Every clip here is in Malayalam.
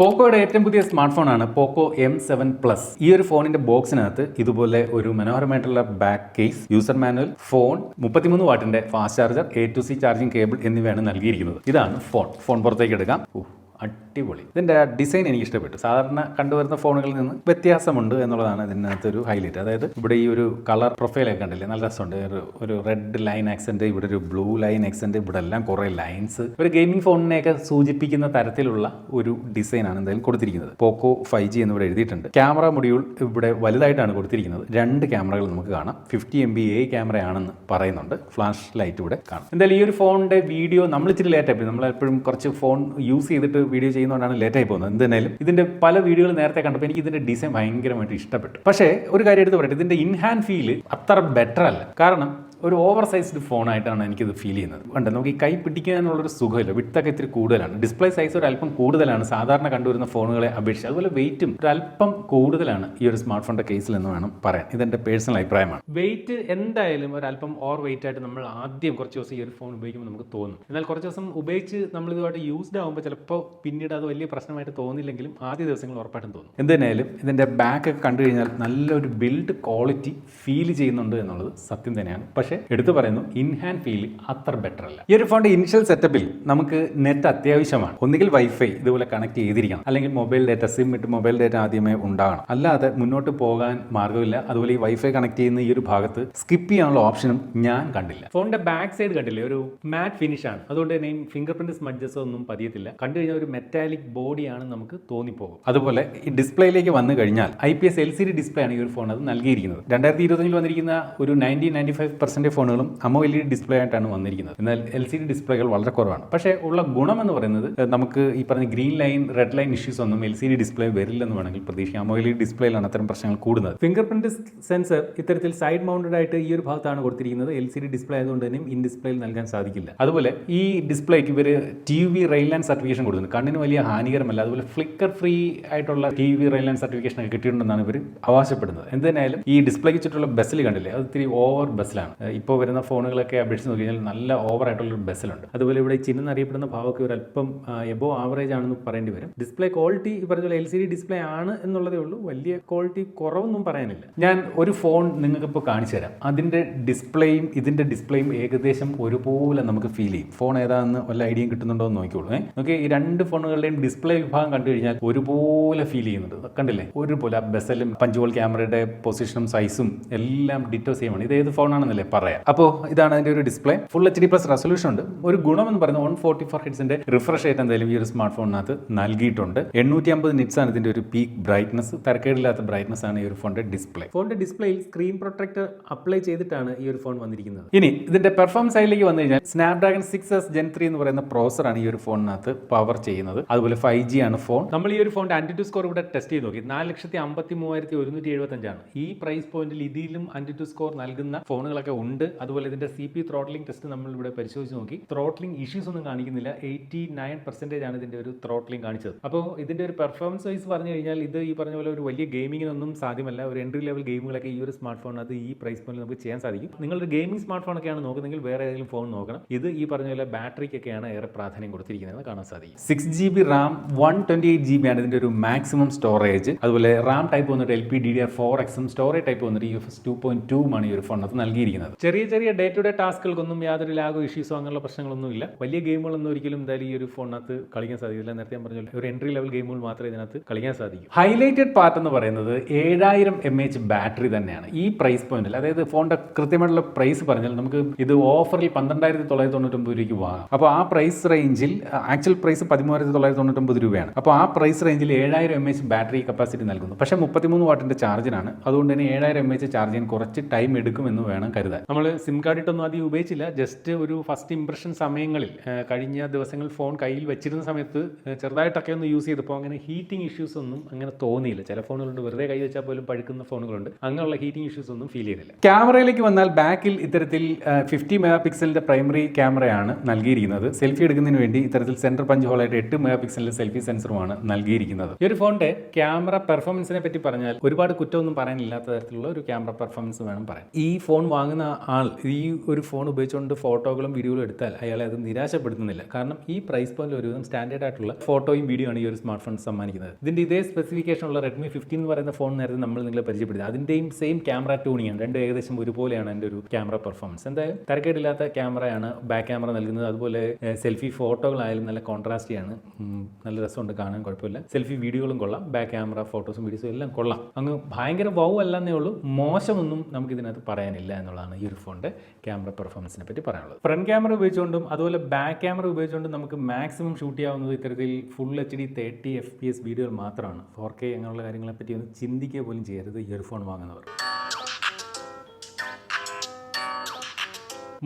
പോക്കോയുടെ ഏറ്റവും പുതിയ സ്മാർട്ട് ഫോണാണ് പോക്കോ എം സെവൻ പ്ലസ്. ഈ ഒരു ഫോണിന്റെ ബോക്സിനകത്ത് ഇതുപോലെ ഒരു മനോഹരമായിട്ടുള്ള back case user manual phone മുപ്പത്തിമൂന്ന് വാട്ടിന്റെ fast charger A to C charging cable എന്നിവയാണ് നൽകിയിരിക്കുന്നത്. ഇതാണ് ഫോൺ ഫോൺ പുറത്തേക്ക് എടുക്കാം. അടിപൊളി. ഇതിന്റെ ഡിസൈൻ എനിക്ക് ഇഷ്ടപ്പെട്ടു സാധാരണ കണ്ടുവരുന്ന ഫോണുകളിൽ നിന്ന് വ്യത്യാസമുണ്ട് എന്നുള്ളതാണ് ഇതിനകത്ത് ഒരു ഹൈലൈറ്റ് അതായത് ഇവിടെ ഈ ഒരു കളർ പ്രൊഫൈലൊക്കെ കണ്ടില്ലേ? നല്ല രസമുണ്ട്. ഒരു ഒരു റെഡ് ലൈൻ ആക്സെന്റ് ഇവിടെ ഒരു ബ്ലൂ ലൈൻ ആക്സെന്റ് ഇവിടെ എല്ലാം കുറേ ലൈൻസ് ഒരു ഗെയിമിംഗ് ഫോണിനെയൊക്കെ സൂചിപ്പിക്കുന്ന തരത്തിലുള്ള ഒരു ഡിസൈനാണ് എന്തായാലും കൊടുത്തിരിക്കുന്നത്. പോക്കോ ഫൈവ് ജി എന്നിവിടെ എഴുതിയിട്ടുണ്ട്. ക്യാമറ മൊഡ്യൂൾ ഇവിടെ വലുതായിട്ടാണ് കൊടുത്തിരിക്കുന്നത്. രണ്ട് ക്യാമറകൾ നമുക്ക് കാണാം. ഫിഫ്റ്റി എം ബി എ ക്യാമറയാണെന്ന് പറയുന്നുണ്ട്. ഫ്ലാഷ് ലൈറ്റ് ഇവിടെ കാണാം. എന്തായാലും ഈ ഒരു ഫോണിന്റെ വീഡിയോ നമ്മൾ ഇച്ചിരി ലേറ്റ് ആയി നമ്മൾ എപ്പോഴും കുറച്ച് ഫോൺ യൂസ് ചെയ്തിട്ട് വീഡിയോ ചെയ്യുന്നതുകൊണ്ടാണ് ലേറ്റ് ആയി പോകുന്നത്. എന്തായാലും ഇതിന്റെ പല വീഡിയോകൾ നേരത്തെ കണ്ടപ്പോൾ എനിക്ക് ഇതിന്റെ ഡിസൈൻ ഭയങ്കരമായിട്ട് ഇഷ്ടപ്പെട്ടു. പക്ഷേ ഒരു കാര്യം എടുത്ത് പറയട്ടെ ഇതിന്റെ ഇൻഹാൻഡ് ഫീൽ അത്ര ബെറ്റർ അല്ല. കാരണം ഒരു ഓവർ സൈസ്ഡ് ഫോണായിട്ടാണ് എനിക്കിത് ഫീൽ ചെയ്യുന്നത്. കണ്ടോ നമുക്ക് ഈ കൈ പിടിക്കാനുള്ളൊരു സുഖമില്ല. വിട്ടൊക്കെ ഇത്തിരി കൂടുതലാണ്. ഡിസ്പ്ലേ സൈസ് ഒരു അല്പം കൂടുതലാണ്. സാധാരണ കണ്ടുവരുന്ന ഫോണുകളെ അപേക്ഷിച്ച്. അതുപോലെ വെയിറ്റും ഒരു അല്പം കൂടുതലാണ് ഈ ഒരു സ്മാർട്ട് ഫോണിന്റെ കേസിൽ എന്ന് വേണം പറയാൻ. ഇതെന്റെ പേഴ്സണൽ അഭിപ്രായമാണ്. വെയിറ്റ് എന്തായാലും ഒരു അല്പം ഓവർ വെയിറ്റ് ആയിട്ട് നമ്മൾ ആദ്യം കുറച്ച് ദിവസം ഈ ഒരു ഫോൺ ഉപയോഗിക്കുമ്പോൾ നമുക്ക് തോന്നും. എന്നാൽ കുറച്ച് ദിവസം ഉപയോഗിച്ച് നമ്മൾ ഇതുമായിട്ട് യൂസ്ഡ് ആകുമ്പോൾ ചിലപ്പോൾ പിന്നീട് അത് വലിയ പ്രശ്നമായിട്ട് തോന്നില്ലെങ്കിലും ആദ്യ ദിവസങ്ങൾ ഉറപ്പായിട്ടും തോന്നും. എന്തായാലും ഇതിന്റെ ബാക്ക് ഒക്കെ കണ്ടു കഴിഞ്ഞാൽ നല്ലൊരു ബിൽഡ് ക്വാളിറ്റി ഫീൽ ചെയ്യുന്നുണ്ട് എന്നുള്ളത് സത്യം തന്നെയാണ്. പക്ഷേ എടുത്തു പറയുന്നു ഇൻ ഹാൻഡ് ഫീൽ അത്ര ബെറ്റർ അല്ല. ഈ ഒരു ഫോണിന്റെ ഇനിഷ്യൽ സെറ്റപ്പിൽ നമുക്ക് നെറ്റ് അത്യാവശ്യമാണ്. ഒന്നുകിൽ വൈഫൈ ഇതുപോലെ കണക്ട് ചെയ്തിരിക്കണം. അല്ലെങ്കിൽ മൊബൈൽ ഡാറ്റ സിം ഇട്ട് മൊബൈൽ ഡാറ്റ ആദ്യമേ ഉണ്ടാകണം. അല്ലാതെ മുന്നോട്ട് പോകാൻ മാർഗമില്ല. അതുപോലെ ഈ വൈഫൈ കണക്ട് ചെയ്യുന്ന ഈ ഒരു ഭാഗത്ത് സ്കിപ്പ് ചെയ്യാനുള്ള ഓപ്ഷനും ഞാൻ കണ്ടില്ല. ഫോണിന്റെ ബാക്ക് സൈഡ് കണ്ടില്ല? ഒരു മാറ്റ് ഫിനിഷ് ആണ്. അതുകൊണ്ട് തന്നെ ഫിംഗർ പ്രിന്റ് സ്മഡ്ജസ് ഒന്നും പതിയത്തില്ല. കണ്ടു കഴിഞ്ഞാൽ ഒരു മെറ്റാലിക് ബോഡിയാണ് നമുക്ക് തോന്നിപ്പോകും. അതുപോലെ ഈ ഡിസ്പ്ലേയിലേക്ക് വന്നു കഴിഞ്ഞാൽ I P S L C D display ആണ് ഈ ഒരു ഫോൺ അത് നൽകിയിരിക്കുന്നത്. രണ്ടായിരത്തി ഇരുപത്തഞ്ചിൽ വന്നിരിക്കുന്ന ഒരു നയന്റി നയന്റി ഫൈവ് പെർസെന്റ് ഫോണുകളും അമോ എൽ ഇ ഡിസ്പ്ലേ ആയിട്ടാണ് വന്നിരിക്കുന്നത്. എന്നാൽ എൽ സി ഡി ഡിസ്പ്ലേകൾ വളരെ കുറവാണ്. പക്ഷേ ഉള്ള ഗുണം എന്ന് പറയുന്നത് നമുക്ക് ഈ പറഞ്ഞ green line red line issues ഒന്നും എൽ സി ഡി ഡിസ്പ്ലേ വരില്ലെന്ന് വേണമെങ്കിൽ പ്രതീക്ഷിക്കാം. അമോ എൽ ഇ ഡിസ്പ്ലേയിലാണ് അത്തരം പ്രശ്നങ്ങൾ കൂടുന്നത്. ഫിംഗർ പ്രിന്റ് സെൻസർ ഇത്തരത്തിൽ സൈഡ് മൗണ്ടഡ് ആയിട്ട് ഈ ഒരു ഭാഗത്താണ് കൊടുത്തിരിക്കുന്നത്. എൽ സി ഡി ഡിസ്പ്ലേ ആയതുകൊണ്ട് തന്നെ ഇൻ ഡിസ്പ്ലേയിൽ നൽകാൻ സാധിക്കില്ല. അതുപോലെ ഈ ഡിസ്പ്ലേക്ക് ഇവർ ടി വി ലാൻഡ് സർട്ടിഫിക്കേഷൻ കൊടുക്കുന്നുണ്ട് കണ്ണിന് വലിയ ഹാനികരമല്ല. അതുപോലെ ഫ്ലിക്കർ ഫ്രീ ആയിട്ടുള്ള ടി വി ലാൻഡ് സർട്ടിഫിക്കേഷൻ ഒക്കെ കിട്ടിയിട്ടുണ്ടെന്നാണ് ഇവർ അവകാശപ്പെടുന്നത്. എന്തായാലും ഈ ഡിസ്പ്ലേക്ക് ചുറ്റുള്ള ബസ്സിൽ കണ്ടില്ലേ അത് ഇത്തിരി ഓവർ ബസ്സിലാണ്. ഇപ്പോൾ വരുന്ന ഫോണുകളൊക്കെ അപേക്ഷിച്ച് നോക്കി കഴിഞ്ഞാൽ നല്ല ഒരു ബസ്സിലുണ്ട്. അതുപോലെ ഇവിടെ ചിഹ്നം അറിയപ്പെടുന്ന ഭാവമൊക്കെ ഒരു അല്പം എബോ ആവറേജ് ആണെന്ന് പറയേണ്ടി വരും. ഡിസ്പ്ലേ ക്വാളിറ്റി ഈ പറഞ്ഞ പോലെ എൽ സി ഡി ഡിസ്പ്ലേ ആണ് എന്നുള്ളതേ ഉള്ളൂ. വലിയ ക്വാളിറ്റി കുറവൊന്നും പറയാനില്ല. ഞാൻ ഒരു ഫോൺ നിങ്ങൾക്ക് ഇപ്പോൾ കാണിച്ചു തരാം. അതിന്റെ ഡിസ്പ്ലേയും ഇതിന്റെ ഡിസ്പ്ലേയും ഏകദേശം ഒരുപോലെ നമുക്ക് ഫീൽ ചെയ്യും. ഫോൺ ഏതാണെന്ന് വല്ല ഐഡിയയും കിട്ടുന്നുണ്ടോ എന്ന് നോക്കിക്കോളൂ ഏ നോക്കി ഈ രണ്ട് ഫോണുകളുടെയും ഡിസ്പ്ലേ വിഭാഗം കണ്ടു കഴിഞ്ഞാൽ ഒരുപോലെ ഫീൽ ചെയ്യുന്നുണ്ട്. കണ്ടില്ലേ? ഒരുപോലെ ആ ബെസലും പഞ്ചുവോൾ ക്യാമറയുടെ പൊസിഷനും സൈസും എല്ലാം ഡിറ്റോ സെയിം ആണ്. ഇത് ഏത് ഫോണാണെന്നല്ലേ പറയാം. അപ്പോൾ ഇതാണ് അതിന്റെ ഒരു display. Full H D plus resolution ഉണ്ട്. ഒരു ഗുണം എന്ന് പറയുന്നത് വൺ ഫോർട്ടി ഫോർ ഹെഡ്സിന്റെ റിഫ്രഷ് റേറ്റ് എന്തായാലും ഈ ഒരു സ്മാർട്ട് ഫോണിനകത്ത് നൽകിയിട്ടുണ്ട്. എണ്ണൂറ്റി അമ്പത് നിറ്റ്സ് ആണ് ഇതിന്റെ ഒരു പീക്ക് ബ്രൈറ്റ്നസ് തരക്കേടില്ലാത്ത ബ്രൈറ്റ്നസ് ആണ് ഈ ഒരു ഫോണിന്റെ ഡിസ്പ്ലേ ഫോണിന്റെ ഡിസ്പ്ലേയിൽ സ്ക്രീൻ പ്രൊട്ടക്ടർ അപ്ലൈ ചെയ്തിട്ടാണ് ഈ ഒരു ഫോൺ വന്നിരിക്കുന്നത്. ഇനി ഇതിന്റെ പെർഫോമൻസ് സൈഡിലേക്ക് വന്നു കഴിഞ്ഞാൽ Snapdragon six S gen three എന്ന് പറയുന്ന പ്രോസറാണ് ഈ ഒരു ഫോണിനകത്ത് പവർ ചെയ്യുന്നത്. അതുപോലെ ഫൈവ് ജി ആണ് ഫോൺ നമ്മൾ ഈ ഒരു ഫോണിന്റെ ആന്റിറ്റു സ്കോർ ഇവിടെ ടെസ്റ്റ് ചെയ്ത് നോക്കി. നാല് ലക്ഷത്തി അമ്പത്തി മൂവായിരത്തി ഒരുന്നൂറ്റി എഴുപത്തി അഞ്ചാണ് ഈ പ്രൈസ് പോയിന്റിൽ ഇതിലും ആന്റിറ്റു സ്കോർ നൽകുന്ന ഫോണുകളൊക്കെ ഉണ്ട്. അതുപോലെ ഇതിന്റെ സി പി ത്രോട്ട്ലിംഗ് ടെസ്റ്റ് നമ്മൾ ഇവിടെ പരിശോധിച്ച് നോക്കി. ത്രോട്ട്ലിംഗ് ഇഷ്യൂസ് ഒന്നും കാണിക്കുന്നില്ല. എയ്റ്റി നയൻ പെർസെന്റേജ് ആണ് ഇതിന്റെ ഒരു ത്രോട്ട്ലിംഗ് കാണിച്ചത്. അപ്പോൾ ഇതിന്റെ ഒരു പെർഫോമൻസ് വൈസ് പറഞ്ഞു കഴിഞ്ഞാൽ ഇത് ഈ പറഞ്ഞ പോലെ ഒരു വലിയ ഗെയിമിങ്ങിനൊന്നും സാധ്യമല്ല. ഒരു എൻട്രി ലെവൽ ഗെയിമുകളൊക്കെ ഈ ഒരു സ്മാർട്ട് ഫോണിനകത്ത് ഈ പ്രൈസ് പോയിന്റിൽ നമുക്ക് ചെയ്യാൻ സാധിക്കും. നിങ്ങളൊരു ഗെയിമിംഗ് സ്മാർട്ട് ഫോണൊക്കെയാണ് നോക്കുന്നതെങ്കിൽ വേറെ ഏതെങ്കിലും ഫോൺ നോക്കണം. ഇത് ഈ പറഞ്ഞ പോലെ ബാറ്ററിക്കൊക്കെയാണ് ഏറെ പ്രാധാന്യം കൊടുത്തിരിക്കുന്നത് കാണാൻ സാധിക്കും. Six G B RAM one twenty eight G B ആണ് ഇതിന്റെ ഒരു മാക്സിമം സ്റ്റോറേജ് അതുപോലെ റാം ടൈപ്പ് വന്നിട്ട് L P D D R four എക്സും സ്റ്റോറേജ് ടൈപ്പ് വന്നിട്ട് U F S two point two ആണ് ഈ ഒരു ഫോണിനകത്ത് നൽകിയിരിക്കുന്നത്. ചെറിയ ചെറിയ ഡേ ടു ഡേ ടാസ്കുകൾക്കൊന്നും യാതൊരു ലാഗോ ഇഷ്യൂസോ അങ്ങനെയുള്ള പ്രശ്നങ്ങളൊന്നും ഇല്ല വലിയ ഗെയിമുകളൊന്നും ഒരിക്കലും എന്തായാലും ഈ ഒരു ഫോണിനകത്ത് കളിക്കാൻ സാധിക്കില്ല. നേരത്തെ ഞാൻ പറഞ്ഞു ഒരു എൻട്രി ലെവൽ ഗെയിമുകൾ മാത്രമേ ഇതിനകത്ത് കളിക്കാൻ സാധിക്കൂ. ഹൈലൈറ്റഡ് പാർട്ട് എന്ന് പറയുന്നത് ഏഴായിരം എം എച്ച് ബാറ്ററി തന്നെയാണ്. ഈ പ്രൈസ് പോയിന്റിൽ അതായത് ഫോണിന്റെ കൃത്യമായിട്ടുള്ള പ്രൈസ് പറഞ്ഞാൽ നമുക്ക് ഇത് ഓഫറിൽ പന്ത്രണ്ടായിരത്തി തൊള്ളായിരത്തി തൊണ്ണൂറ്റൊമ്പത് രൂപയ്ക്ക് വാങ്ങാം. അപ്പോൾ ആ പ്രൈസ് റേഞ്ചിൽ ആക്ച്വൽ പ്രൈസ് പതിമൂവായിരത്തി തൊള്ളായിരത്തി തൊണ്ണൂറ്റൊമ്പത് രൂപയാണ്. അപ്പോൾ ആ പ്രൈസ് റേഞ്ചിൽ ഏഴായിരം എം എച്ച് ബാറ്ററി കപ്പാസിറ്റി നൽകുന്നു. പക്ഷേ മുപ്പത്തിമൂന്ന് വാട്ടിന്റെ ചാർജിനാണ് അതുകൊണ്ട് തന്നെ ഏഴായിരം എം എച്ച് ചാർജ് ചെയ്യാൻ കുറച്ച് ടൈം എടുക്കുമെന്ന് വേണം കരുതാൻ. നമ്മൾ സിം കാർഡ് ഇട്ടൊന്നും ആദ്യം ഉപയോഗിച്ചില്ല. ജസ്റ്റ് ഒരു ഫസ്റ്റ് ഇംപ്രഷൻ സമയങ്ങളിൽ കഴിഞ്ഞ ദിവസങ്ങൾ ഫോൺ കയ്യിൽ വെച്ചിരുന്ന സമയത്ത് ചെറുതായിട്ടൊക്കെ ഒന്ന് യൂസ് ചെയ്തപ്പോൾ അങ്ങനെ ഹീറ്റിംഗ് ഇഷ്യൂസ് ഒന്നും അങ്ങനെ തോന്നിയില്ല. ചില ഫോണുകളുണ്ട് വെറുതെ കൈ വെച്ചാൽ പോലും പഴുക്കുന്ന ഫോണുകളുണ്ട് അങ്ങനെയുള്ള ഹീറ്റിംഗ് ഇഷ്യൂസ് ഒന്നും ഫീൽ ചെയ്തില്ല. ക്യാമറയിലേക്ക് വന്നാൽ ബാക്കിൽ ഇത്തരത്തിൽ ഫിഫ്റ്റി മെഗാ പിക്സലിന്റെ പ്രൈമറി ക്യാമറയാണ് നൽകിയിരിക്കുന്നത്. സെൽഫി എടുക്കുന്നതിന് വേണ്ടി ഇത്തരത്തിൽ സെന്റർ പഞ്ച് ഹോളായിട്ട് എട്ട് മെഗാ പിക്സലിന്റെ സെൽഫി സെൻസറുമാണ് നൽകിയിരിക്കുന്നത്. ഈ ഒരു ഫോണിന്റെ ക്യാമറ പെർഫോമൻസിനെ പറ്റി പറഞ്ഞാൽ ഒരുപാട് കുറ്റമൊന്നും പറയാനില്ലാത്ത തരത്തിലുള്ള ഒരു ക്യാമറ പെർഫോമൻസ് വേണം പറയാൻ. ഈ ഫോൺ വാങ്ങുന്ന ആൾ ഈ ഒരു ഫോൺ ഉപയോഗിച്ചുകൊണ്ട് ഫോട്ടോകളും വീഡിയോകളും എടുത്താൽ അയാളെ അത് നിരാശപ്പെടുത്തുന്നില്ല. കാരണം ഈ പ്രൈസ് പോയിന്റ് ഒരുവിധം സ്റ്റാൻഡേർഡ് ആയിട്ടുള്ള ഫോട്ടോയും വീഡിയോയും ആണ് ഈ ഒരു സ്മാർട്ട് ഫോൺ സമ്മാനിക്കുന്നത്. ഇതിന്റെ ഇതേ സ്പെസിഫിക്കേഷൻ ഉള്ള റെഡ്മി ഫിഫ്റ്റീൻ എന്ന് പറയുന്ന ഫോൺ നേരത്തെ നമ്മൾ നിങ്ങളെ പരിചയപ്പെടുത്തി. അതിന്റെയും സെയിം ക്യാമറ ട്യൂണിംഗ് ആണ്. രണ്ടും ഏകദേശം ഒരുപോലെയാണ് എന്റെ ഒരു ക്യാമറ പെർഫോമൻസ് എന്തായാലും തരക്കേടില്ലാത്ത ക്യാമറയാണ് ബാക്ക് ക്യാമറ നൽകുന്നത്. അതുപോലെ സെൽഫി ഫോട്ടോകളായാലും നല്ല കോൺട്രാസ്റ്റ് ആണ് നല്ല രസമുണ്ട് കാണാൻ കുഴപ്പമില്ല. സെൽഫി വീഡിയോകളും കൊള്ളാം. ബാക്ക് ക്യാമറ ഫോട്ടോസും വീഡിയോസും എല്ലാം കൊള്ളാം. അങ്ങ് ഭയങ്കര വൗ അല്ലെന്നേ ഉള്ളൂ. മോശമൊന്നും നമുക്ക് ഇതിനകത്ത് പറയാനില്ല എന്നുള്ളതാണ് ഈ ഒരു ഫോണിന്റെ ക്യാമറ പെർഫോമൻസിനെ പറ്റി പറയാനുള്ളത്. ഫ്രണ്ട് ക്യാമറ ഉപയോഗിച്ചുകൊണ്ടും അതുപോലെ ബാക്ക് ക്യാമറ ഉപയോഗിച്ചുകൊണ്ടും നമുക്ക് മാക്സിമം ഷൂട്ട് ചെയ്യാവുന്നത് ഇത്തരത്തിൽ full H D thirty F P S വീഡിയോകൾ മാത്രമാണ്. ഫോർ കെ അങ്ങനെയുള്ള കാര്യങ്ങളെ പറ്റി ഒന്ന് ചിന്തിക്കുക പോലും ചെയ്യരുത് ഈ ഒരു ഫോൺ വാങ്ങുന്നവർ.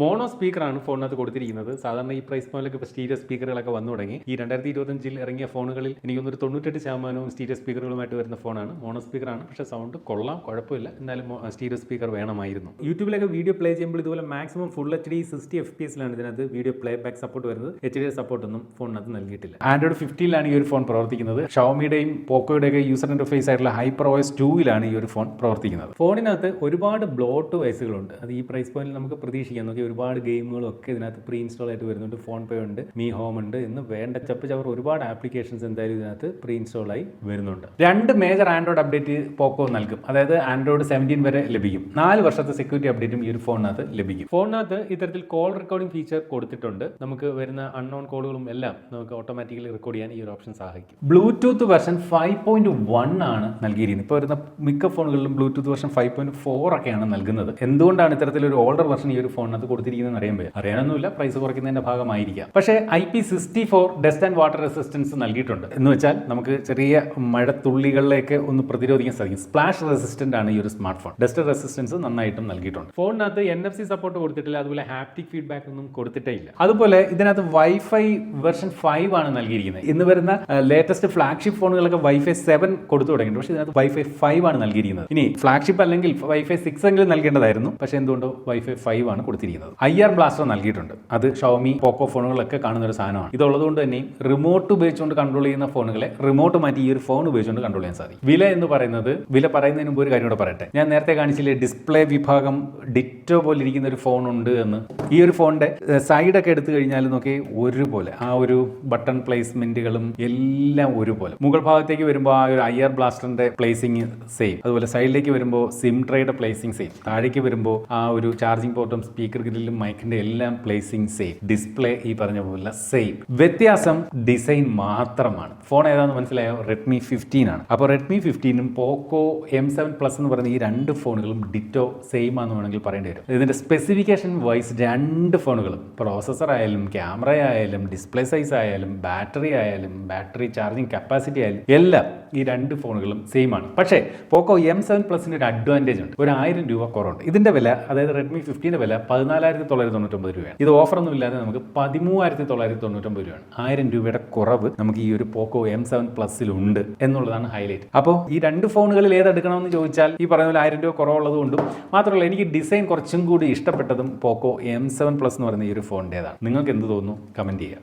മോണോ സ്പീക്കറാണ് ഫോണിനകത്ത് കൊടുത്തിരിക്കുന്നത്. സാധാരണ ഈ പ്രൈസ് പോയിന്റിലൊക്കെ ഇപ്പോൾ സ്റ്റീരിയോ സ്പീക്കറുകളൊക്കെ വന്നു തുടങ്ങി. ഈ രണ്ടായിരത്തി ഇരുപത്തഞ്ചിൽ ഇറങ്ങിയ ഫോണുകളിൽ എനിക്കൊന്നൊരു തൊണ്ണൂറ്റെട്ട് ശതമാനവും സ്റ്റീരിയോ സ്പീക്കറുകളുമായിട്ട് വരുന്ന ഫോണാണ്. മോണോ സ്പീക്കറാണ്. പക്ഷേ സൗണ്ട് കൊള്ളാം കുഴപ്പമില്ല. എന്നാലും സ്റ്റീരിയോ സ്പീക്കർ വേണമായിരുന്നു. യൂട്യൂബിലൊക്കെ വീഡിയോ പ്ലേ ചെയ്യുമ്പോൾ ഇതുപോലെ maximum full H D sixty F P എസിലാണ് ഇതിനകത്ത് വീഡിയോ പ്ലേ ബാക്ക് സപ്പോർട്ട് വരുന്നത്. എച്ച് ഡി സപ്പോർട്ട് ഒന്നും ഫോണിനകത്ത് നൽകിയിട്ടില്ല. ആൻഡ്രോയിഡ് ഫിഫ്റ്റീനിലാണ് ഈ ഒരു ഫോൺ പ്രവർത്തിക്കുന്നത്. ഷവമിയുടെയും പോക്കോയുടെയൊക്കെ യൂസർ ഇന്റർഫേസ് ആയിട്ടുള്ള ഹൈപ്പർ ഓയസ് ടൂവിലാണ് ഈ ഒരു ഫോൺ പ്രവർത്തിക്കുന്നത്. ഫോണിനകത്ത് ഒരുപാട് ബ്ലോട്ട് വയസ്സുകളുണ്ട് അത് ഈ പ്രൈസ് പോയിന്റിൽ നമുക്ക് പ്രതീക്ഷിക്കാം. നോക്കി ഒരുപാട് ഗെയിമുകളൊക്കെ ഇതിനകത്ത് പ്രീ ഇൻസ്റ്റാൾ ആയിട്ട് വരുന്നുണ്ട്. ഫോൺ പേ ഉണ്ട് മീ ഹോം ഉണ്ട് എന്ന് വേണ്ട ചപ്പ് ചവർ ഒരുപാട് ആപ്ലിക്കേഷൻസ് എന്തായാലും ഇതിനകത്ത് പ്രീ ഇൻസ്റ്റാൾ ആയി വരുന്നുണ്ട്. രണ്ട് മേജർ ആൻഡ്രോയിഡ് അപ്ഡേറ്റ് പോക്കോ നൽകും. അതായത് ആൻഡ്രോയിഡ് സെവന്റീൻ വരെ ലഭിക്കും. നാല് വർഷത്തെ സെക്യൂരിറ്റി അപ്ഡേറ്റും ഈ ഒരു ഫോണിനകത്ത് ലഭിക്കും. ഫോണിനകത്ത് ഇത്തരത്തിൽ കോൾ റെക്കോർഡിംഗ് ഫീച്ചർ കൊടുത്തിട്ടുണ്ട്. നമുക്ക് വരുന്ന അൺനോൺ കോളുകളും എല്ലാം നമുക്ക് ഓട്ടോമാറ്റിക്കലി റെക്കോർഡ് ചെയ്യാൻ ഈ ഒരു ഓപ്ഷൻ സഹായിക്കും. Bluetooth version five point one ആണ് നൽകിയിരിക്കുന്നത്. ഇപ്പോൾ വരുന്ന മിക്ക ഫോണുകളിലും Bluetooth version five point four ഒക്കെയാണ് നൽകുന്നത്. എന്തുകൊണ്ടാണ് ഇത്തരത്തിലൊരു ഓൾഡർ വെർഷൻ ഈ ഒരു ഫോണിനകത്ത് കൊടുത്തിരിക്കുന്നത് പറ്റും. അറിയാനൊന്നുമില്ല പ്രൈസ് കുറയ്ക്കുന്നതിന്റെ ഭാഗമായിരിക്കാം. പക്ഷേ I P sixty four dust and water resistance നൽകിയിട്ടുണ്ട്. എന്ന് വെച്ചാൽ നമുക്ക് ചെറിയ മഴത്തുള്ളികളിലേക്ക് ഒന്ന് പ്രതിരോധിക്കാൻ സാധിക്കും. സ്പ്ലാഷ് റെസിസ്റ്റന്റ് ആണ് ഈ ഒരു സ്മാർട്ട് ഫോൺ ഡസ്റ്റ് റെസിസ്റ്റൻസ് നന്നായിട്ടും നൽകിയിട്ടുണ്ട്. ഫോണിനകത്ത് എൻ എഫ് സി സപ്പോർട്ട് കൊടുത്തിട്ടില്ല അതുപോലെ ഹാപ്റ്റിക് ഫീഡ്ബാക്ക് ഒന്നും കൊടുത്തിട്ടേ ഇല്ല. അതുപോലെ ഇതിനകത്ത് വൈഫൈ വെർഷൻ ഫൈവ് ആണ് നൽകിയിരിക്കുന്നത്. ഇന്ന് വരുന്ന ലേറ്റസ്റ്റ് ഫ്ലാഗ്ഷിപ്പ് ഫോണുകളൊക്കെ വൈഫൈ സെവൻ കൊടുത്തു തുടങ്ങിയിട്ടുണ്ട്. പക്ഷേ ഇതിനകത്ത് വൈഫൈ ഫൈവ് ആണ് നൽകിയിരിക്കുന്നത്. ഇനി ഫ്ലാഗ്ഷിപ്പ് അല്ലെങ്കിൽ വൈഫൈ സിക്സ് എങ്കിലും നൽകേണ്ടതായിരുന്നു. പക്ഷേ എന്തുകൊണ്ടോ വൈഫൈ ഫൈവ് ആണ് കൊടുത്തിരിക്കുന്നത്. ഐ ആർ ബ്ലാസ്റ്റർ നൽകിയിട്ടുണ്ട്. അത് ഷോമി പോക്കോ ഫോണുകളൊക്കെ കാണുന്ന ഒരു സാധനമാണ്. ഇതുള്ളതുകൊണ്ട് തന്നെ റിമോട്ട് ഉപയോഗിച്ചുകൊണ്ട് കൺട്രോൾ ചെയ്യുന്ന ഫോണുകളെ റിമോട്ട് മാറ്റി ഈ ഒരു ഫോൺ ഉപയോഗിച്ചുകൊണ്ട് കൺട്രോൾ ചെയ്യാൻ സാധിക്കും. വില എന്ന് പറയുന്നത് വില പറയുന്നതിന് മുമ്പ് ഒരു കാര്യം കൂടെ പറയട്ടെ. ഞാൻ നേരത്തെ കാണിച്ചില്ലേ ഡിസ്പ്ലേ വിഭാഗം ഡിറ്റോ പോലെ ഇരിക്കുന്ന ഒരു ഫോൺ ഉണ്ട് എന്ന്. ഈ ഒരു ഫോണിന്റെ ഒക്കെ എടുത്തു കഴിഞ്ഞാൽ നോക്കി ഒരുപോലെ ആ ഒരു ബട്ടൺ പ്ലേസ്മെന്റുകളും എല്ലാം ഒരുപോലെ. മുകൾ ഭാഗത്തേക്ക് വരുമ്പോൾ ആ ഒരു ഐ ആർ ബ്ലാസ്റ്ററിന്റെ പ്ലേസിംഗ് സെയിം അതുപോലെ സൈഡിലേക്ക് വരുമ്പോൾ സിം ട്രേയുടെ പ്ലേസിംഗ് സെയിം താഴേക്ക് വരുമ്പോൾ ആ ഒരു ചാർജിംഗ് പോർട്ടും സ്പീക്കർ ഗ്രില്ലും മൈക്കിന്റെ എല്ലാം പ്ലേസിങ് സെയിം ഡിസ്പ്ലേ ഈ പറഞ്ഞ പോലെ സെയിം വ്യത്യാസം ഡിസൈൻ മാത്രമാണ്. ഫോൺ ഏതാണെന്ന് മനസ്സിലായോ? റെഡ്മി ഫിഫ്റ്റീൻ ആണ്. അപ്പോൾ റെഡ്മി ഫിഫ്റ്റീനും പോക്കോ എം സെവൻ പ്ലസ് എന്ന് പറയുന്ന ഈ രണ്ട് ഫോണുകളും ഡിറ്റോ സെയിം ആണെന്ന് വേണമെങ്കിൽ പറയേണ്ടി വരും. ഇതിന്റെ സ്പെസിഫിക്കേഷൻ വൈസ് രണ്ട് ഫോണുകളും പ്രോസസ്സർ ആയാലും ക്യാമറ ആയാലും ഡിസ്പ്ലേ സൈസ് ആയാലും ബാറ്ററി ആയാലും ബാറ്ററി ചാർജിങ് കപ്പാസിറ്റി ആയാലും എല്ലാം ഈ രണ്ട് ഫോണുകളും സെയിം ആണ്. പക്ഷേ പോക്കോ എം സെവൻ പ്ലസിന് ഒരു അഡ്വാന്റേജ് ഉണ്ട്. ഒരു ആയിരം രൂപ കുറവുണ്ട്. ഇതിന്റെ വില അതായത് റെഡ്മി ഫിഫ്റ്റീന്റെ വില പതിനാലായിരത്തി തൊള്ളായിരത്തി തൊണ്ണൂറ്റൊമ്പത് രൂപയാണ്. ഇത് ഓഫറൊന്നും ഇല്ലാതെ നമുക്ക് പതിമൂവായിരത്തി തൊള്ളായിരത്തി തൊണ്ണൂറ്റൊമ്പത് രൂപയാണ്. ആയിരം രൂപയുടെ കുറവ് നമുക്ക് ഈ ഒരു പോക്കോ എം സെവൻ പ്ലസിലുണ്ട് എന്നുള്ളതാണ് ഹൈലൈറ്റ് അപ്പോൾ ഈ രണ്ട് ഫോണുകളിൽ ഏതെടുക്കണമെന്ന് ചോദിച്ചാൽ ഈ പറയുന്ന പോലെ ആയിരം രൂപ കുറവുള്ളത് കൊണ്ടും മാത്രമല്ല എനിക്ക് ഡിസൈൻ കുറച്ചും കൂടി ഇഷ്ടപ്പെട്ടതും പോക്കോ എം സെവൻ പ്ലസ് എന്ന് പറയുന്ന ഈ ഒരു ഫോണിന്റെതാണ്. നിങ്ങൾക്ക് എന്ത് തോന്നുന്നു? കമന്റ് ചെയ്യുക.